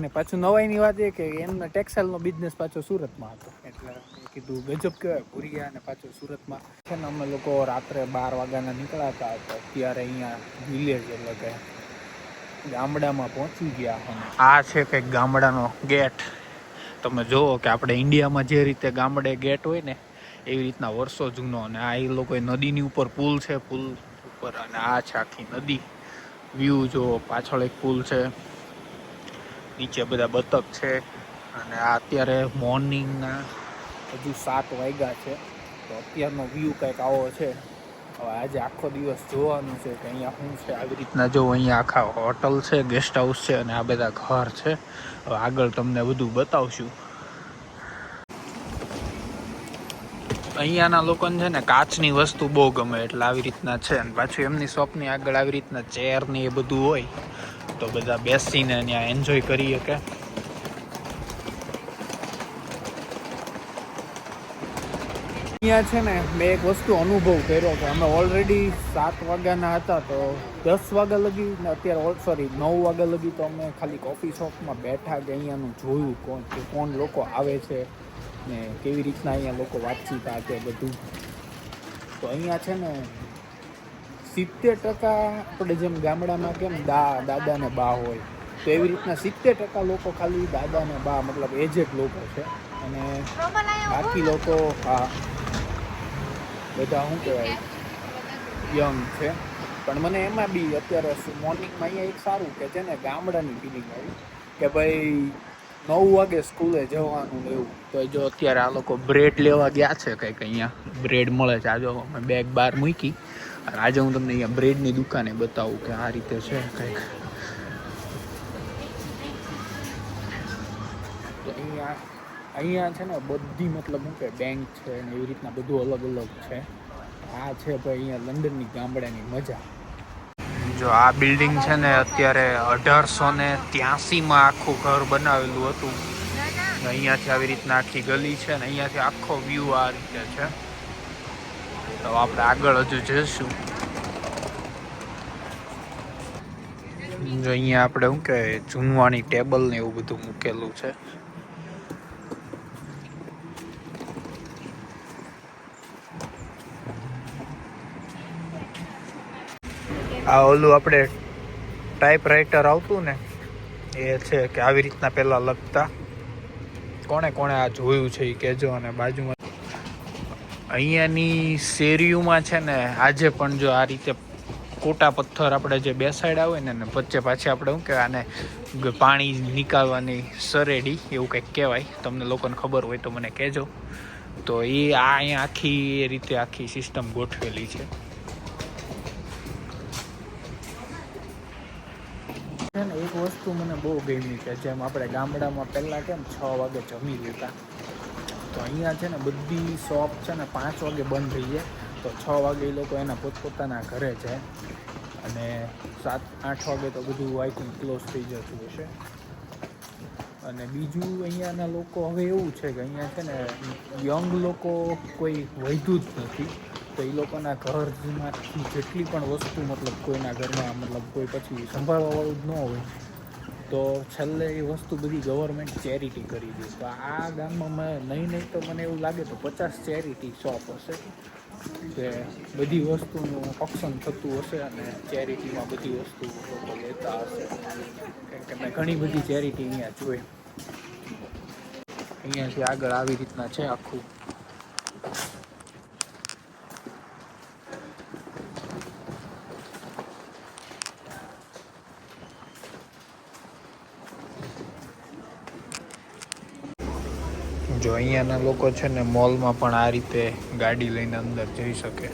અને પાછું નવાઈની વાત એ કે એમનો ટેક્સટાઇલનો બિઝનેસ પાછો સુરતમાં હતો. એટલે કીધું ગજબ કહેવાય, ભૂરિયા અને પાછો સુરતમાં. છે ને અમે લોકો રાત્રે બાર વાગ્યાના નીકળ્યા હતા અત્યારે અહીંયા વિલેજ એટલે કે ગામડામાં પહોંચી ગયા અમે. આ છે કંઈક ગામડાનો ગેટ. તમે જુઓ કે આપણે ઇન્ડિયામાં જે રીતે ગામડે ગેટ હોય ને, એવી રીતના વર્ષો જૂનો અને આ એ લોકોએ નદીની ઉપર પુલ છે, પુલ ઉપર અને આ છે આખી નદી. વ્યૂ જો પાછળ એક પુલ છે. નીચે બધા બતક છે. અને આ અત્યારે મોર્નિંગના હજુ સાત વાગ્યા છે. તો અત્યારનો વ્યૂ કંઈક આવો છે. હવે આજે આખો દિવસ જોવાનું છે કે અહીંયા શું છે. આવી રીતના જો અહીંયા આખા હોટલ છે ગેસ્ટ હાઉસ છે અને આ બધા ઘર છે. હવે આગળ તમને બધું બતાવશું. અહીંયાના લોકોને છે ને કાચની વસ્તુ બહુ ગમે એટલે આવી રીતના છે. અને પાછું એમની શોપની આગળ આવી રીતના ચેર ને એ બધું હોય. તો બધા બેસીને ત્યાં એન્જોય કરી શકે. અહીંયા છે ને મેં એક વસ્તુ અનુભવ કર્યો કે અમે ઓલરેડી સાત વાગ્યાના હતા તો દસ વાગ્યા લગી ને અત્યારે સોરી નવ વાગ્યા લગી તો અમે ખાલી કોફી શોપમાં બેઠા કે અહીંયાનું જોયું કોણ કે કોણ લોકો આવે છે ને કેવી રીતના અહીંયા લોકો વાતચીત આ તે બધું. તો અહીંયા છે ને સિત્તેર ટકા આપણે જેમ ગામડામાં કેમ દા દાદા ને બા હોય, તો એવી રીતના સિત્તેર ટકા લોકો ખાલી દાદા ને બા, મતલબ એજેડ લોકો છે. અને બાકી લોકો, હા, બધા શું કહેવાય યંગ છે. પણ મને એમાં બી અત્યારે મોર્નિંગમાં અહીંયા એક સારું કે છે ને, ગામડાની ફિલિંગ આવી કે ભાઈ નવ વાગે સ્કૂલે જવાનું એવું. તો જો અત્યારે આ લોકો બ્રેડ લેવા ગયા છે કંઈક અહીંયા. બ્રેડ મળે છે. આ જો અમે બેગ બહાર મૂકી. આજે હું તમને અહીંયા બ્રેડની દુકાને બતાવું કે આ રીતે છે કંઈક. તો અહીંયા અહીંયા છે ને બધી મતલબ શું કે બેંક છે ને એવી રીતના બધું અલગ અલગ છે. આ છે ભાઈ અહીંયા લંડનની ગામડાની મજા. જો આ બિલ્ડિંગ છે ને અત્યારે અઢારસો ને ત્યાસીમાં આખું ઘર બનાવેલું હતું. અહીંયાથી આવી રીતના આખી ગલી છે ને અહીંયાથી આખો વ્યૂ આ રીતે છે. તો આપણે આગળ હજુ જઈશું. જો અહીંયા આપણે શું કે જૂનવાણી ટેબલ ને એવું બધું મૂકેલું છે. આ ઓલું આપણે ટાઈપ રાઇટર આવતું ને, એ છે કે આવી રીતના પહેલાં લખતા. કોણે કોણે આ જોયું છે એ કહેજો અને બાજુમાં અહીંયાની શેરીઓમાં છે ને, આજે પણ જો આ રીતે કોટા પથ્થર આપણે જે બેસાડ્યા હોય ને વચ્ચે પાછી આપણે શું કહેવાય, આને પાણી નીકાળવાની સરેડી, એવું કંઈક કહેવાય. તમને લોકોને ખબર હોય તો મને કહેજો. તો એ આ અહીંયા આખી એ રીતે આખી સિસ્ટમ ગોઠવેલી છે. એક વસ્તુ મને બહુ ગમી કે જેમ આપણે ગામડામાં પહેલાં કેમ છ વાગે જમી લેતા. તો અહીંયા છે ને બધી શોપ છે ને પાંચ વાગે બંધ થઈ જાય. તો છ વાગે એ લોકો એના પોતપોતાના ઘરે જાય. અને સાત, આઠ વાગે તો બધું આઈ થિંક ક્લોઝ થઈ જતું હશે. અને બીજું અહીંયાના લોકો હવે એવું છે કે અહીંયા છે ને યંગ લોકો કોઈ વધ્યું જ નથી. તો એ લોકોના ઘરમાંથી જેટલી પણ વસ્તુ મતલબ કોઈના ઘરમાં મતલબ કોઈ પછી સંભાળવાવાળું જ ન હોય તો છેલ્લે એ વસ્તુ બધી ગવર્મેન્ટ ચેરિટી કરી દે. તો આ ગામમાં મેં, નહીં નહીં તો મને એવું લાગે તો પચાસ ચેરિટી શોપ હશે. કે બધી વસ્તુનું ઓપ્શન થતું હશે અને ચેરિટીમાં બધી વસ્તુ લોકો લેતા હશે. કેમ કે મેં ઘણી બધી ચેરિટી અહીંયા જોઈ. અહીંયાથી આગળ આવી રીતના છે આખું. જો અહીંયાના લોકો છે ને મોલમાં પણ આ રીતે ગાડી લઈને અંદર જઈ શકે.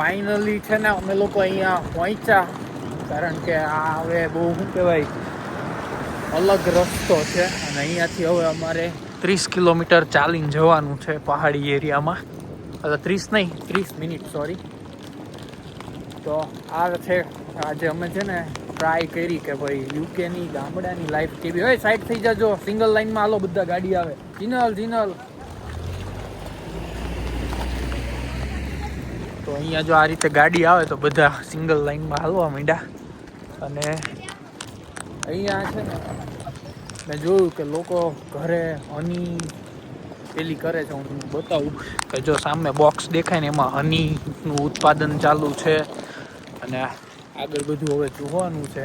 ફાઇનલી છે ને, અમે લોકો અહીંયા પહોંચ્યા. કારણ કે આ હવે બહુ શું કહેવાય, અલગ રસ્તો છે. અને અહીંયાથી હવે અમારે ત્રીસ કિલોમીટર ચાલીને જવાનું છે પહાડી એરિયામાં. એટલે ત્રીસ નહીં, ત્રીસ મિનિટ સોરી તો આ છે, આજે અમે છે ને ટ્રાય કરી કે ભાઈ યુકેની ગામડાની લાઈફ કેવી હોય સાઈડ થઈ જજો. સિંગલ લાઈનમાં હાલો, બધા ગાડી આવે. જીનલ જીનલ. તો અહીંયા જો આ રીતે ગાડી આવે તો બધા સિંગલ લાઈનમાં હાલવા માંડ્યા. અને અહીંયા છે ને, મેં જોયું કે લોકો ઘરે હની પેલી કરે છે, હું બતાવું. કે જો સામે બોક્સ દેખાય ને એમાં હનીનું ઉત્પાદન ચાલુ છે. અને આગળ બધું હવે જોવાનું છે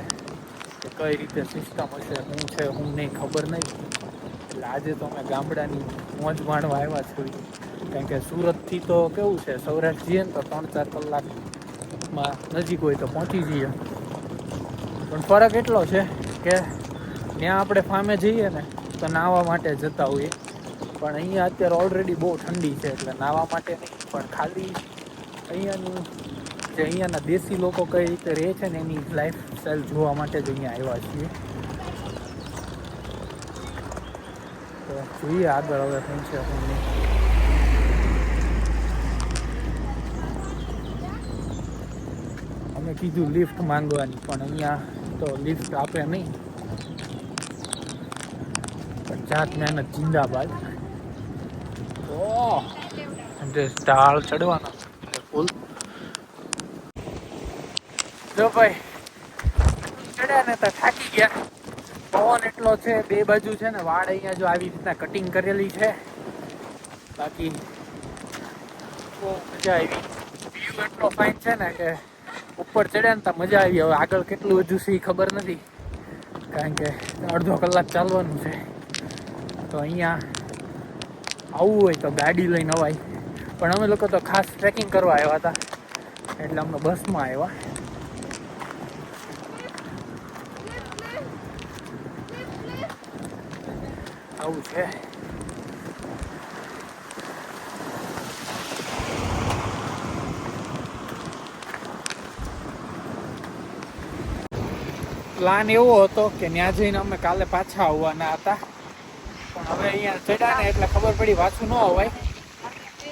કે કઈ રીતે સિસ્ટમ હશે, શું છે, હું નહીં ખબર નહીં. એટલે આજે તો અમે ગામડાની મોજ માણવા આવ્યા છીએ. કારણ કે સુરતથી તો કેવું છે, સૌરાષ્ટ્ર જઈએ ને તો ત્રણ ચાર કલાકમાં નજીક હોય તો પહોંચી જઈએ. પણ ફરક એટલો છે કે ત્યાં આપણે ફામે જઈએ ને તો નાહવા માટે જતા હોઈએ. પણ અહીંયા અત્યારે ઓલરેડી બહુ ઠંડી છે એટલે નાહવા માટે નહીં, પણ ખાલી અહીંયાનું જે અહીંયાના દેશી લોકો કઈ રીતે રહે છે ને એની લાઈફ સ્ટાઈલ જોવા માટે જ અહીંયા આવ્યા છીએ. તો જોઈએ આગળ કીધું લિફ્ટ માંગવાની, પણ અહીંયા તો લિફ્ટ આપે નહીં. પણ જાત મહેનત જિંદાબાદ. ઢાળ ચડવાના ફૂલ જો ભાઈ, ચડ્યા ને તો થાકી ગયા. પવન એટલો છે, બે બાજુ છે ને વાડ અહીંયા જો આવી રીતના કટિંગ કરેલી છે. બાકી બહુ મજા આવી. વ્યૂ એટલો ફાઇન છે ને કે ઉપર ચડ્યા ને તો મજા આવી. હવે આગળ કેટલું વધુ છે ખબર નથી. કારણ કે અડધો કલાક ચાલવાનું છે. તો અહીંયા આવવું હોય તો ગાડી લઈને અવાય. પણ અમે લોકો તો ખાસ ટ્રેકિંગ કરવા આવ્યા હતા. એટલે અમે બસમાં આવ્યા. આવું છે. પ્લાન એવો હતો કે ત્યાં જઈને અમે કાલે પાછા આવવાના હતા. પણ હવે અહીંયા ચડ્યા ને એટલે ખબર પડી પાછું ન હોય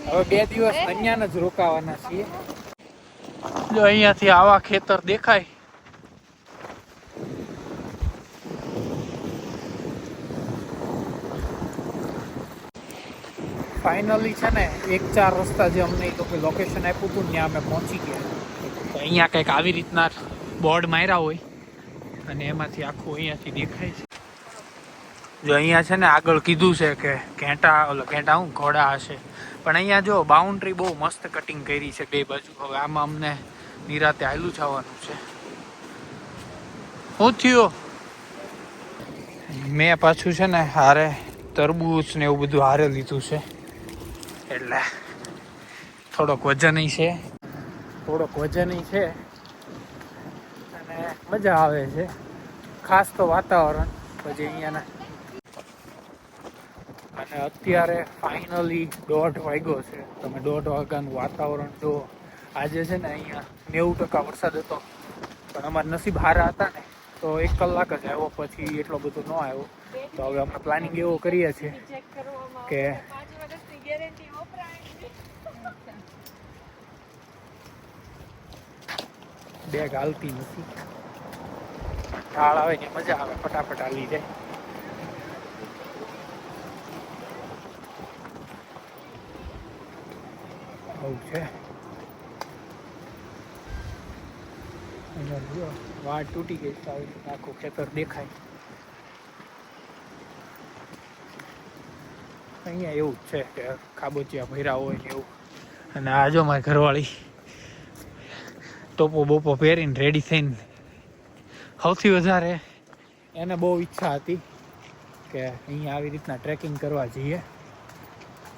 હવે બે દિવસ અહીંયા જ રોકાવાના છીએ. જો અહીંયાથી આવા ખેતર દેખાય. ફાઇનલી છે ને, એક ચાર રસ્તા જે અમને તો લોકો લોકેશન આપ્યું હતું, ત્યાં અમે પહોંચી ગયા. તો અહીંયા કંઈક આવી રીતના બોર્ડ માર્યા હોય અને એમાંથી આખું અહીંયાથી દેખાય છે. જો અહીંયા છે ને આગળ કીધું છે કે ઘેંટા, ઓલો ઘેંટા હું, ઘોડા હશે. પણ અહીંયા જો બાઉન્ડ્રી બહુ મસ્ત કટિંગ કરી છે બે બાજુ. હવે આમાં અમને નિરાતે હાલું જવાનું છે. શું થયું? મેં પાછું છે ને હારે તરબૂચ ને એવું બધું હારે લીધું છે. એટલે થોડોક વજન છે. થોડોક વજન છે. અને મજા આવે છે. ખાસ તો વાતાવરણ. પછી અહીંયાના અને અત્યારે ફાઇનલી દોઢ વાગ્યો છે. તમે દોઢ વાગ્યાનું વાતાવરણ જો આજે છે ને અહીંયા નેવું ટકા વરસાદ હતો. પણ અમારા નસીબ હારા હતા ને તો એક કલાક જ આવ્યો. પછી એટલો બધો ન આવ્યો. તો હવે અમે પ્લાનિંગ એવો કરીએ છીએ કે બેગ હાલતી નથી. ઢાળ આવે ને મજા આવે, ફટાફટ હાલી જાય. આવું છે. વાળ તૂટી ગઈ આવી આખું ખેતર દેખાય. અહીંયા એવું છે કે ખાબોચિયા ભર્યા હોય ને એવું. અને આ મારી ઘરવાળી. ટોપો બોપો પહેરીને રેડી થઈને સૌથી વધારે એને બહુ ઈચ્છા હતી કે અહીંયા આવી રીતના ટ્રેકિંગ કરવા જઈએ.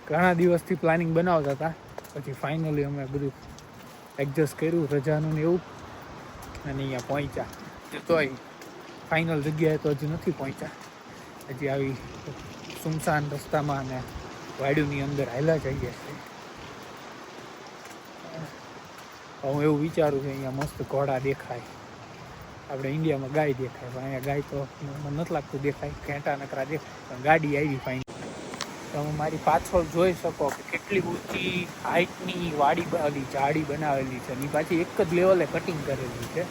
ઘણા દિવસથી પ્લાનિંગ બનાવતા હતા. પછી ફાઇનલી અમે બધું એડજસ્ટ કર્યું રજાનું ને એવું. અને અહીંયા પહોંચ્યા. તોય ફાઇનલ જગ્યાએ તો હજી નથી પહોંચ્યા. હજી આવી સુમસાન રસ્તામાં અને વાડીની અંદર હાલા જઈએ છીએ. હું એવું વિચારું છું, અહીંયા મસ્ત ઘોડા દેખાય. આપણે ઇન્ડિયામાં ગાય દેખાય, પણ અહીંયા ગાય તો નથી લાગતું દેખાય, ઘેંટા નકરા દેખાય, પણ ગાડી આવી ફાઈન તમે મારી પાછળ જોઈ શકો કે કેટલી ઊંચી હાઇટની વાડી ઓલી જાડી બનાવેલી છે એની પાછી એક જ લેવલે કટિંગ કરેલી છે.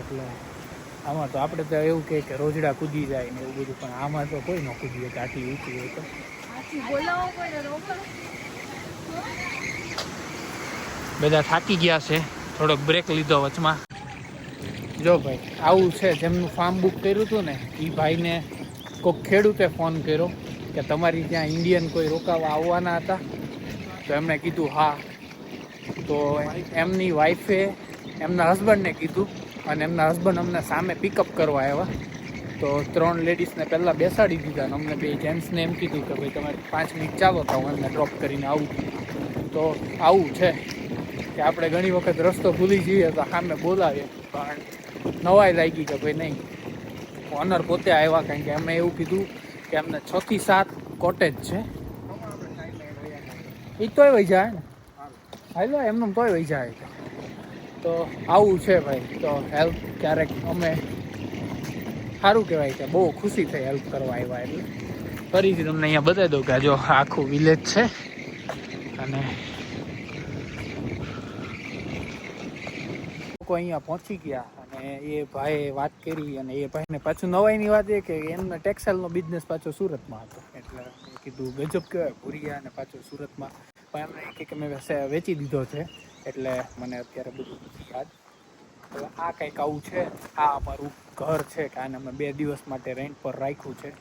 એટલે આમાં તો આપણે તો એવું કહે કે રોજડા કૂદી જાય ને એવું બધું, પણ આમાં તો કોઈ ન કૂદી શકે, આટલી ઊંચી હોય તો. બોલાવો રોકો બધા થાકી ગયા છે. થોડોક બ્રેક લીધો વચમાં. જો ભાઈ, આવું છે જેમનું ફાર્મ બુક કર્યું હતું ને એ ભાઈને કોઈક ખેડૂતે ફોન કર્યો કે તમારી ત્યાં ઇન્ડિયન કોઈ રોકાવા આવવાના હતા. તો એમણે કીધું, હા. તો એમની વાઈફે એમના હસબન્ડને કીધું અને એમના હસબન્ડ અમને સામે પિકઅપ કરવા આવ્યા. તો ત્રણ લેડીઝને પહેલાં બેસાડી દીધા અને અમને બે જેન્ટ્સને એમ કીધું કે ભાઈ તમે પાંચ મિનિટ ચાલો તો હું એમને ડ્રોપ કરીને આવું. તો આવું છે. કે આપણે ઘણી વખત રસ્તો ભૂલી જઈએ તો સામે બોલાવીએ. પણ નવાઈ લાગી કે ભાઈ નહીં. ઓનર પોતે આવ્યા કારણ કે અમે એવું કીધું કે અમને છ થી સાત કોટેજ છે. એ તોય વહી જાય ને. હાલો એમનું તોય વહી જાય. તો આવું છે ભાઈ. તો હેલ્પ ક્યારેક અમે સારું કહેવાય કે બહુ ખુશી થઈ હેલ્પ કરવા આવ્યા એટલે. ફરીથી તમને અહીંયા બતાવી દઉં કે જો આખું વિલેજ છે. અને લોકો અહીંયા પહોંચી ગયા અને એ ભાઈએ વાત કરી અને એ ભાઈને પાછું નવાઈની વાત એ કે એમનો ટેક્સટાઇલનો બિઝનેસ પાછો સુરતમાં હતો. એટલે કીધું, ગજબ કહેવાય ભૂરિયા અને પાછો સુરતમાં. પણ એમને કે કે મેં વેચી દીધો છે. એટલે મને અત્યારે બધું નથી યાદ. આ કંઈક આવું છે. આ અમારું ઘર છે કે આને અમે બે દિવસ માટે રેન્ટ પર રાખ્યું છે.